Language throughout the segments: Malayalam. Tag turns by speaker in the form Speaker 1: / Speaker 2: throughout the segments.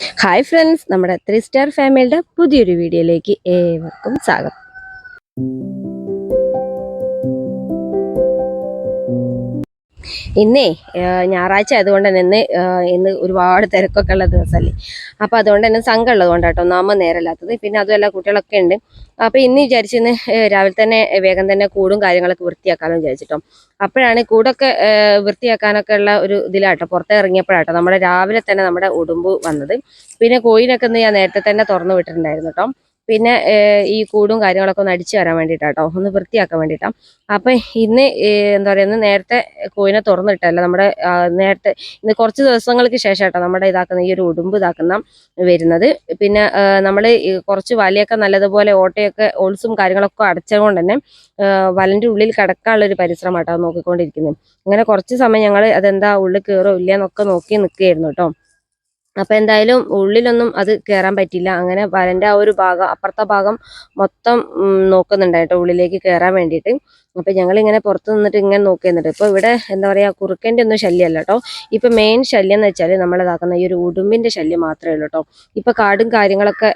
Speaker 1: ഹായ് ഫ്രണ്ട്സ് നമ്മുടെ ത്രീ സ്റ്റാർ ഫാമിലിയുടെ പുതിയൊരു വീഡിയോയിലേക്ക് ഏവർക്കും സ്വാഗതം. ഇന്നേ ഞായറാഴ്ച ആയതുകൊണ്ട് തന്നെ ഇന്ന് ഇന്ന് ഒരുപാട് തിരക്കൊക്കെ ഉള്ള ദിവസമല്ലേ? അപ്പോൾ അതുകൊണ്ട് തന്നെ സംഘം ഉള്ളതുകൊണ്ട് കേട്ടോ ഒന്നാമ നേരമില്ലാത്തത് പിന്നെ അതുമല്ല കുട്ടികളൊക്കെ ഉണ്ട്. അപ്പോൾ ഇന്ന് വിചാരിച്ച് ഇന്ന് രാവിലെ തന്നെ വേഗം തന്നെ കൂടും കാര്യങ്ങളൊക്കെ വൃത്തിയാക്കാമെന്ന് വിചാരിച്ചിട്ടോ. അപ്പോഴാണ് കൂടൊക്കെ വൃത്തിയാക്കാനൊക്കെ ഉള്ള ഒരു ഇതിലാട്ടോ പുറത്തെ ഇറങ്ങിയപ്പോഴാട്ടോ നമ്മുടെ രാവിലെ തന്നെ നമ്മുടെ ഉടുമ്പ് വന്നത്. പിന്നെ കോഴിനൊക്കെ ഇന്ന് ഞാൻ നേരത്തെ തന്നെ തുറന്നു വിട്ടിട്ടുണ്ടായിരുന്നു കേട്ടോ പിന്നെ ഈ കൂടും കാര്യങ്ങളൊക്കെ ഒന്ന് അടിച്ചു വരാൻ വേണ്ടിയിട്ടാട്ടോ ഒന്ന് വൃത്തിയാക്കാൻ വേണ്ടിയിട്ടാണ് അപ്പം ഇന്ന് എന്താ പറയുക നേരത്തെ കോഴിനെ തുറന്നിട്ടല്ല നമ്മുടെ നേരത്തെ ഇന്ന് കുറച്ച് ദിവസങ്ങൾക്ക് ശേഷം കേട്ടോ നമ്മുടെ ഇതാക്കുന്ന ഈ ഒരു ഉടുമ്പ് ഇതാക്കുന്ന വരുന്നത്. പിന്നെ നമ്മൾ കുറച്ച് വലയൊക്കെ നല്ലതുപോലെ ഓട്ടയൊക്കെ ഓൾസും കാര്യങ്ങളൊക്കെ അടച്ചതുകൊണ്ട് തന്നെ വലന്റെ ഉള്ളിൽ കിടക്കാനുള്ള ഒരു പരിശ്രമമാട്ടോ നോക്കിക്കൊണ്ടിരിക്കുന്നത് അങ്ങനെ കുറച്ച് സമയം ഞങ്ങൾ അതെന്താ ഉള്ളിൽ കയറോ ഇല്ലയെന്നൊക്കെ നോക്കി നിൽക്കുകയായിരുന്നു കേട്ടോ. അപ്പൊ എന്തായാലും ഉള്ളിലൊന്നും അത് കയറാൻ പറ്റില്ല അങ്ങനെ വലന്റെ ആ ഒരു ഭാഗം അപ്പുറത്തെ ഭാഗം മൊത്തം നോക്കുന്നുണ്ട് കേട്ടോ ഉള്ളിലേക്ക് കയറാൻ വേണ്ടിയിട്ട്. അപ്പൊ ഞങ്ങൾ ഇങ്ങനെ പുറത്ത് നിന്നിട്ട് ഇങ്ങനെ നോക്കുന്നുണ്ട് ഇപ്പൊ ഇവിടെ എന്താ പറയുക കുറുക്കന്റെ ഒന്നും ശല്യമല്ല കേട്ടോ. ഇപ്പൊ മെയിൻ ശല്യം എന്ന് വെച്ചാൽ നമ്മളിതാക്കുന്ന ഈ ഒരു ഉടുമ്പിന്റെ ശല്യം മാത്രമേ ഉള്ളൂ കേട്ടോ. ഇപ്പൊ കാടും കാര്യങ്ങളൊക്കെ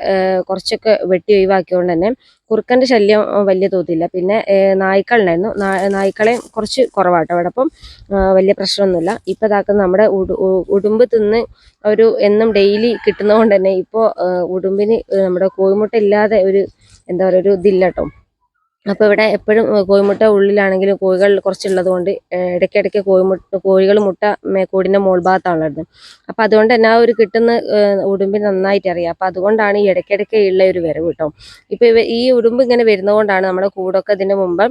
Speaker 1: കുറച്ചൊക്കെ വെട്ടി ഒഴിവാക്കിയോണ്ട് തന്നെ കുറുക്കന്റെ ശല്യം വലിയ തോതില്ല. പിന്നെ നായ്ക്കളുണ്ടായിരുന്നു നായ്ക്കളെ കുറച്ച് കുറവാട്ടോ. അവിടെ അപ്പം വലിയ പ്രശ്നമൊന്നുമില്ല. ഇപ്പൊ ഇതാക്കുന്ന നമ്മുടെ ഉടുമ്പ് തിന്ന് ഒരു എന്നും ഡെയിലി കിട്ടുന്നതുകൊണ്ട് തന്നെ ഇപ്പോൾ ഉടുമ്പിന് നമ്മുടെ കോഴിമുട്ട ഇല്ലാതെ ഒരു എന്താ പറയുക ഒരു ഇതില്ല കേട്ടോ അപ്പോൾ ഇവിടെ എപ്പോഴും കോഴിമുട്ട ഉള്ളിലാണെങ്കിലും കോഴികൾ കുറച്ചുള്ളത് കൊണ്ട് ഇടയ്ക്കിടയ്ക്ക് കോഴിമുട്ട കോഴികൾ മുട്ട കൂടിന്റെ കൂടിന്റെ ഭാഗത്താണ് ഭാഗത്താണുള്ളത് അപ്പോൾ അതുകൊണ്ട് തന്നെ ആ ഒരു കിട്ടുന്ന ഉടുമ്പിന് നന്നായിട്ട് അറിയാം. അപ്പോൾ അതുകൊണ്ടാണ് ഈ ഇടയ്ക്കിടയ്ക്ക് ഉള്ള ഒരു വരവ് കേട്ടോ. ഇപ്പോൾ ഈ ഉടുമ്പ് ഇങ്ങനെ വരുന്നതുകൊണ്ടാണ് നമ്മുടെ കൂടൊക്കെ ഇതിന് മുമ്പ്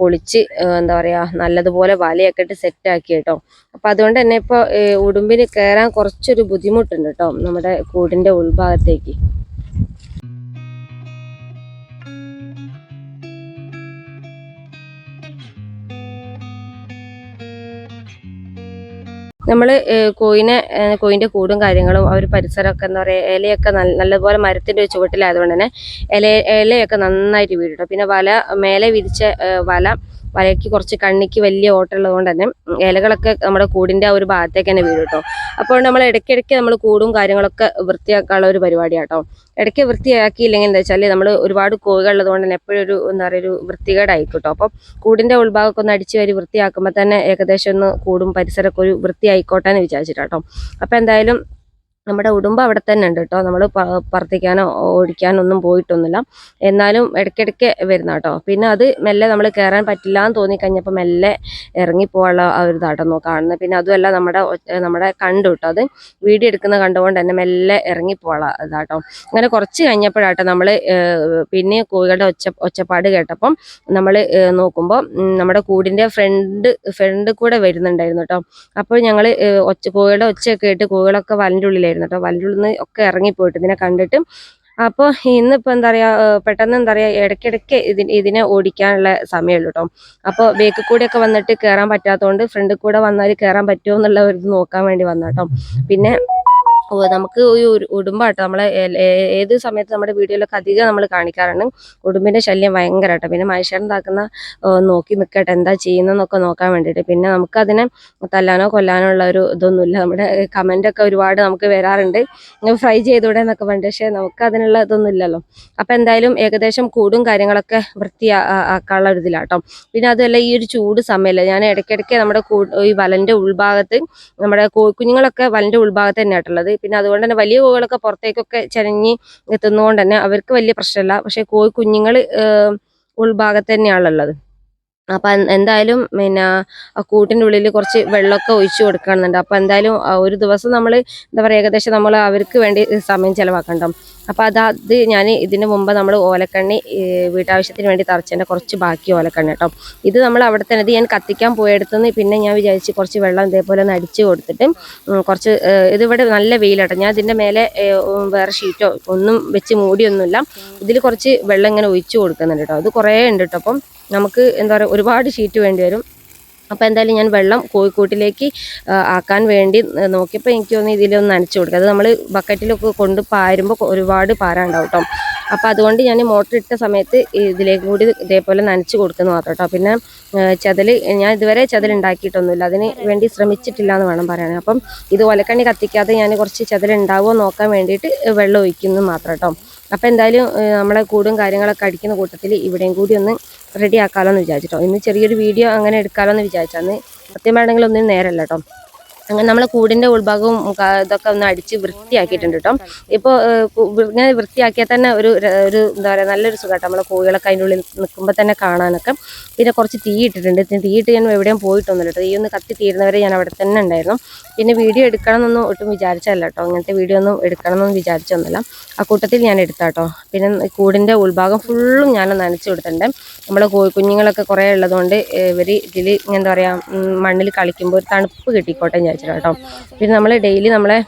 Speaker 1: പൊളിച്ച് എന്താ പറയുക നല്ലതുപോലെ വലയൊക്കെ ഇട്ട് സെറ്റാക്കി കേട്ടോ. അപ്പോൾ അതുകൊണ്ട് തന്നെ ഇപ്പോൾ ഉടുമ്പിന് കയറാൻ കുറച്ചൊരു ബുദ്ധിമുട്ടുണ്ട് കേട്ടോ നമ്മുടെ കൂടിന്റെ ഉൾഭാഗത്തേക്ക്. നമ്മൾ കോയിനെ കോയിന്റെ കൂടും കാര്യങ്ങളും ഒരു പരിസരമൊക്കെ എന്താ പറയുക ഇലയൊക്കെ നല്ല നല്ലപോലെ മരത്തിന്റെ ചുവട്ടിലായതുകൊണ്ട് തന്നെ ഇല ഇലയൊക്കെ നന്നായിട്ട് വീഴും പിന്നെ വല മേലെ വിരിച്ച വല വലയ്ക്ക് കുറച്ച് കണ്ണിക്ക് വലിയ ഓട്ടമുള്ളത് കൊണ്ട് തന്നെ ഇലകളൊക്കെ നമ്മുടെ കൂടിന്റെ ആ ഒരു ഭാഗത്തേക്ക് തന്നെ വീഴും കേട്ടോ. അപ്പോൾ നമ്മൾ ഇടയ്ക്കിടയ്ക്ക് നമ്മൾ കൂടും കാര്യങ്ങളൊക്കെ വൃത്തിയാക്കാനുള്ള ഒരു പരിപാടിയാട്ടോ ഇടയ്ക്ക് വൃത്തിയാക്കിയില്ലെങ്കിൽ എന്താ വെച്ചാൽ നമ്മൾ ഒരുപാട് കോഴികൾ ഉള്ളത് കൊണ്ട് തന്നെ എപ്പോഴും ഒരു എന്താ പറയുക ഒരു വൃത്തികേടായിക്കോട്ടോ കേട്ടോ. അപ്പം കൂടിന്റെ ഉൾഭാഗമൊക്കെ ഒന്ന് അടിച്ചു വരി വൃത്തിയാക്കുമ്പോൾ തന്നെ ഏകദേശം ഒന്ന് കൂടും പരിസരമൊക്കെ ഒരു വൃത്തിയായിക്കോട്ടെ എന്ന് വിചാരിച്ചിട്ടാട്ടോ അപ്പോൾ എന്തായാലും നമ്മുടെ ഉടുമ്പ് അവിടെ തന്നെ ഉണ്ട് കേട്ടോ. നമ്മൾ പറത്തിക്കാനോ ഓടിക്കാനോ ഒന്നും പോയിട്ടൊന്നുമില്ല. എന്നാലും ഇടയ്ക്കിടയ്ക്ക് വരുന്ന കേട്ടോ. പിന്നെ അത് മെല്ലെ നമ്മൾ കയറാൻ പറ്റില്ല എന്ന് തോന്നിക്കഴിഞ്ഞപ്പോൾ മെല്ലെ ഇറങ്ങിപ്പോകാനുള്ള ആ ഒരു ഇതാട്ടോ കാണുന്നത്. പിന്നെ അതുമല്ല നമ്മുടെ നമ്മുടെ കണ്ടു കേട്ടോ. അത് വീഡിയോ എടുക്കുന്ന കണ്ടുകൊണ്ട് തന്നെ മെല്ലെ ഇറങ്ങിപ്പോകാനുള്ള ഇതാട്ടോ. അങ്ങനെ കുറച്ച് കഴിഞ്ഞപ്പോഴാട്ടോ നമ്മൾ പിന്നെ കോഴികളുടെ ഒച്ച ഒച്ചപ്പാട് കേട്ടപ്പം നമ്മൾ നോക്കുമ്പോൾ നമ്മുടെ കൂടിന്റെ ഫ്രണ്ട് ഫ്രണ്ട് കൂടെ വരുന്നുണ്ടായിരുന്നു കേട്ടോ. അപ്പോൾ ഞങ്ങൾ ഒച്ച കോഴികളുടെ ഒച്ചയൊക്കെ ഇട്ട് കോഴികളൊക്കെ വലന്റെ ഉള്ളിലായിരുന്നു. കേട്ടോ. വലന്റെ ഉള്ളിൽ നിന്ന് ഒക്കെ ഇറങ്ങിപ്പോയിട്ട് ഇതിനെ കണ്ടിട്ട്. അപ്പോൾ ഇന്നിപ്പോൾ എന്താ പറയുക പെട്ടെന്ന് എന്താ പറയുക ഇടയ്ക്കിടയ്ക്ക് ഇതിന് ഇതിനെ ഓടിക്കാനുള്ള സമയമുള്ളൂ കേട്ടോ. അപ്പോൾ ബേക്കിൽ കൂടെയൊക്കെ വന്നിട്ട് കയറാൻ പറ്റാത്തതുകൊണ്ട് ഫ്രണ്ടിൽ കൂടെ വന്നാൽ കയറാൻ പറ്റുമോ എന്നുള്ള ഒരു നോക്കാൻ വേണ്ടി വന്നു കേട്ടോ. പിന്നെ നമുക്ക് ഈ ഉടുമ്പാട്ടോ നമ്മളെ ഏത് സമയത്ത് നമ്മുടെ വീഡിയോയിലൊക്കെ അധികം നമ്മൾ കാണിക്കാറുണ്ട്. ഉടുമ്പിന്റെ ശല്യം ഭയങ്കരമായിട്ട് പിന്നെ മനുഷ്യരുണ്ടാക്കുന്ന നോക്കി നിൽക്കട്ടെ എന്താ ചെയ്യുന്നതെന്നൊക്കെ നോക്കാൻ വേണ്ടിയിട്ട്. പിന്നെ നമുക്കതിനെ തല്ലാനോ കൊല്ലാനോ ഉള്ള ഒരു ഇതൊന്നുമില്ല. നമ്മുടെ കമന്റ് ഒക്കെ ഒരുപാട് നമുക്ക് വരാറുണ്ട്. ഫ്രൈ ചെയ്തൂടെ എന്നൊക്കെ പറഞ്ഞിട്ട്. പക്ഷേ നമുക്ക് അതിനുള്ള ഇതൊന്നും ഇല്ലല്ലോ. അപ്പം എന്തായാലും ഏകദേശം കൂടും കാര്യങ്ങളൊക്കെ വൃത്തി ആക്കാനുള്ള ഒരു ഇതിലാട്ടോ. പിന്നെ അതുമല്ല ഈ ഒരു ചൂട് സമയമല്ല ഞാൻ ഇടയ്ക്കിടയ്ക്ക് നമ്മുടെ ഈ വലന്റെ ഉൾഭാഗത്ത് നമ്മുടെ കോഴിക്കുഞ്ഞുങ്ങളൊക്കെ വലന്റെ ഉൾഭാഗത്ത് തന്നെയായിട്ടുള്ളത് പിന്നെ അതുകൊണ്ട് തന്നെ വലിയ കോഴികളൊക്കെ പുറത്തേക്കൊക്കെ ചരഞ്ഞ് എത്തുന്നതുകൊണ്ട് തന്നെ അവർക്ക് വലിയ പ്രശ്നമില്ല. പക്ഷേ പക്ഷെ കോഴിക്കുഞ്ഞുങ്ങൾ ഉൾഭാഗത്ത് തന്നെയാണുള്ളത്. അപ്പൊ എന്തായാലും പിന്നെ ആ കൂട്ടിന്റെ ഉള്ളിൽ കുറച്ച് വെള്ളമൊക്കെ ഒഴിച്ച് കൊടുക്കണമെന്നുണ്ട്. അപ്പൊ എന്തായാലും ഒരു ദിവസം നമ്മൾ എന്താ പറയുക ഏകദേശം നമ്മൾ അവർക്ക് വേണ്ടി സമയം ചിലവാക്കണ്ടോ? അപ്പൊ അത് ഞാൻ ഇതിന് മുമ്പ് നമ്മൾ ഓലക്കണ്ണി വീട്ടാവശ്യത്തിന് വേണ്ടി തറച്ചതിന്റെ കുറച്ച് ബാക്കി ഓലക്കണ്ണി കേട്ടോ. ഇത് നമ്മൾ അവിടെ തന്നെ ഞാൻ കത്തിക്കാൻ പോയെടുത്തുനിന്ന് പിന്നെ ഞാൻ വിചാരിച്ച് കുറച്ച് വെള്ളം ഇതേപോലെ ഒന്ന് അടിച്ച് കൊടുത്തിട്ട് കുറച്ച് ഇതിവിടെ നല്ല വെയിലാട്ടോ. ഞാൻ ഇതിന്റെ മേലെ വേറെ ഷീറ്റോ ഒന്നും വെച്ച് മൂടിയൊന്നുമില്ല. ഇതിൽ കുറച്ച് വെള്ളം ഇങ്ങനെ ഒഴിച്ചു കൊടുക്കുന്നുണ്ട് കേട്ടോ. അത് കുറേ ഉണ്ട് കേട്ടോ അപ്പം. നമുക്ക് എന്താ പറയുക ഒരുപാട് ഷീറ്റ് വേണ്ടി വരും. അപ്പോൾ എന്തായാലും ഞാൻ വെള്ളം കോഴിക്കൂട്ടിലേക്ക് ആക്കാൻ വേണ്ടി നോക്കിയപ്പോൾ എനിക്ക് തോന്നി ഇതിലൊന്ന് നനച്ചു കൊടുക്കുക അത് നമ്മൾ ബക്കറ്റിലൊക്കെ കൊണ്ട് പാരുമ്പോൾ ഒരുപാട് പാരാണ്ടാവും കേട്ടോ അപ്പോൾ അതുകൊണ്ട് ഞാൻ മോട്ടർ ഇട്ട സമയത്ത് ഇതിലേക്ക് കൂടി ഇതേപോലെ നനച്ച് കൊടുക്കുന്നു മാത്രം കേട്ടോ പിന്നെ ചതൽ ഞാൻ ഇതുവരെ ചതൽ ഉണ്ടാക്കിയിട്ടൊന്നുമില്ല. അതിന് വേണ്ടി ശ്രമിച്ചിട്ടില്ല എന്ന് വേണം പറയാൻ അപ്പം ഇത് ഒലക്കണ്ണി കത്തിക്കാതെ ഞാൻ കുറച്ച് ചതൽ ഉണ്ടാവുമോ നോക്കാൻ വേണ്ടിയിട്ട് വെള്ളം ഒഴിക്കുന്നു മാത്രം കേട്ടോ അപ്പോൾ എന്തായാലും നമ്മളെ കൂടും കാര്യങ്ങളൊക്കെ അടിക്കുന്ന കൂട്ടത്തിൽ ഇവിടെയും കൂടി ഒന്ന് റെഡി ആക്കാമല്ലോ വിചാരിച്ചിട്ടോ. ഇന്ന് ചെറിയൊരു വീഡിയോ അങ്ങനെ എടുക്കാമല്ലോ എന്ന് സത്യം വേണമെങ്കിൽ ഒന്നും നേരമല്ല കേട്ടോ അങ്ങനെ നമ്മളെ കൂടിന്റെ ഉൾഭാഗവും ഇതൊക്കെ ഒന്ന് അടിച്ച് വൃത്തിയാക്കിയിട്ടുണ്ട് കേട്ടോ. ഇപ്പോൾ ഇങ്ങനെ വൃത്തിയാക്കിയാൽ തന്നെ ഒരു ഒരു എന്താ പറയുക നല്ലൊരു സുഖമായിട്ട് നമ്മളെ കോഴികളൊക്കെ അതിന്റെ ഉള്ളിൽ നിൽക്കുമ്പോൾ തന്നെ കാണാനൊക്കെ. പിന്നെ കുറച്ച് തീ ഇട്ടിട്ടുണ്ട്. തീ- ഇട്ട് ഞാൻ എവിടെയും പോയിട്ടൊന്നുമില്ല കേട്ടോ. തീ ഒന്ന് കത്തി തീരുന്നവരെ ഞാൻ അവിടെ തന്നെ ഉണ്ടായിരുന്നു. പിന്നെ വീഡിയോ എടുക്കണം എന്നൊന്നും ഒട്ടും വിചാരിച്ചല്ല കേട്ടോ. അങ്ങനത്തെ വീഡിയോ ഒന്നും എടുക്കണം എന്നൊന്നും വിചാരിച്ചൊന്നുമില്ല. ആ കൂട്ടത്തിൽ ഞാൻ എടുത്താട്ടോ പിന്നെ കൂടിന്റെ ഉൾഭാഗം ഫുള്ളും ഞാൻ നനച്ച് കൊടുത്തിട്ടുണ്ട്. നമ്മളെ കോഴി കുഞ്ഞുങ്ങളൊക്കെ കുറേ ഉള്ളതുകൊണ്ട് ഇവർ ഇതിൽ എന്താ പറയുക മണ്ണിൽ കളിക്കുമ്പോൾ ഒരു തണുപ്പ് കിട്ടിക്കോട്ടെ എന്ന് വിചാരിച്ചിട്ട് കേട്ടോ. പിന്നെ നമ്മൾ ഡെയിലി നമ്മളെ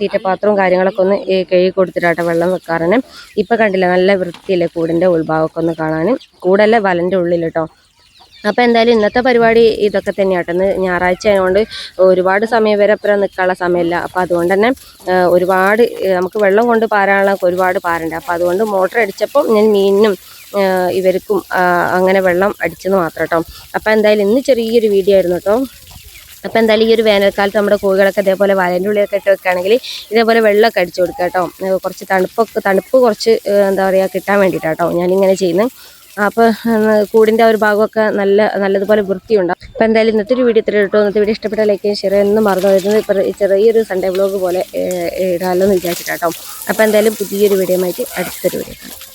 Speaker 1: തീറ്റപാത്രവും കാര്യങ്ങളൊക്കെ ഒന്ന് കഴുകി കൊടുത്തിട്ടാട്ടോ വെള്ളം വെക്കാറാണ് ഇപ്പം കണ്ടില്ല നല്ല വൃത്തിയില്ലേ കൂടിന്റെ ഉൾഭാഗമൊക്കെ ഒന്ന് കാണാൻ. കൂടല്ല വലന്റെ ഉള്ളിൽ കേട്ടോ. അപ്പോൾ എന്തായാലും ഇന്നത്തെ പരിപാടി ഇതൊക്കെ തന്നെയാട്ടോ ഇന്ന് ഞായറാഴ്ച ആയതുകൊണ്ട് ഒരുപാട് സമയം വരെ അപ്പുറം നിൽക്കാനുള്ള സമയമില്ല. അപ്പോൾ അതുകൊണ്ട് തന്നെ ഒരുപാട് നമുക്ക് വെള്ളം കൊണ്ട് പാരാനുള്ള ഒരുപാട് പാരുണ്ട് അപ്പോൾ അതുകൊണ്ട് മോട്ടർ അടിച്ചപ്പോൾ ഞാൻ മീനിനും ഇവർക്കും അങ്ങനെ വെള്ളം അടിച്ചെന്ന് മാത്രം കേട്ടോ. അപ്പോൾ എന്തായാലും ഇന്ന് ചെറിയൊരു വീഡിയോ ആയിരുന്നു കേട്ടോ. അപ്പോൾ എന്തായാലും ഈ ഒരു വേനൽക്കാലത്ത് നമ്മുടെ കോഴികളൊക്കെ ഇതേപോലെ വലന്റെ ഉള്ളിലൊക്കെ ഇട്ട് വെക്കുകയാണെങ്കിൽ ഇതേപോലെ വെള്ളമൊക്കെ അടിച്ചു കൊടുക്കുക കേട്ടോ. കുറച്ച് തണുപ്പൊക്കെ തണുപ്പ് കുറച്ച് എന്താ പറയുക കിട്ടാൻ വേണ്ടിയിട്ടാട്ടോ ഞാനിങ്ങനെ ചെയ്യുന്നത്. അപ്പോൾ കൂടിന്റെ ഒരു ഭാഗമൊക്കെ നല്ല നല്ലതുപോലെ വൃത്തിയുണ്ടാവും അപ്പോൾ എന്തായാലും ഇന്നത്തെ ഒരു വീഡിയോ ഇത്ര കേട്ടോ. ഇന്നത്തെ വീഡിയോ ഇഷ്ടപ്പെട്ട ലൈക്ക് ഷെയർ എന്ന് മറന്നു വരുന്നത് ഇപ്പോൾ ചെറിയൊരു സൺഡേ വ്ലോഗ് പോലെ ഇടാമല്ലോ എന്ന് വിചാരിച്ചിട്ടാട്ടോ അപ്പോൾ എന്തായാലും പുതിയൊരു വീഡിയോ ആയിട്ട് അടുത്തൊരു വീഡിയോ കാണാം.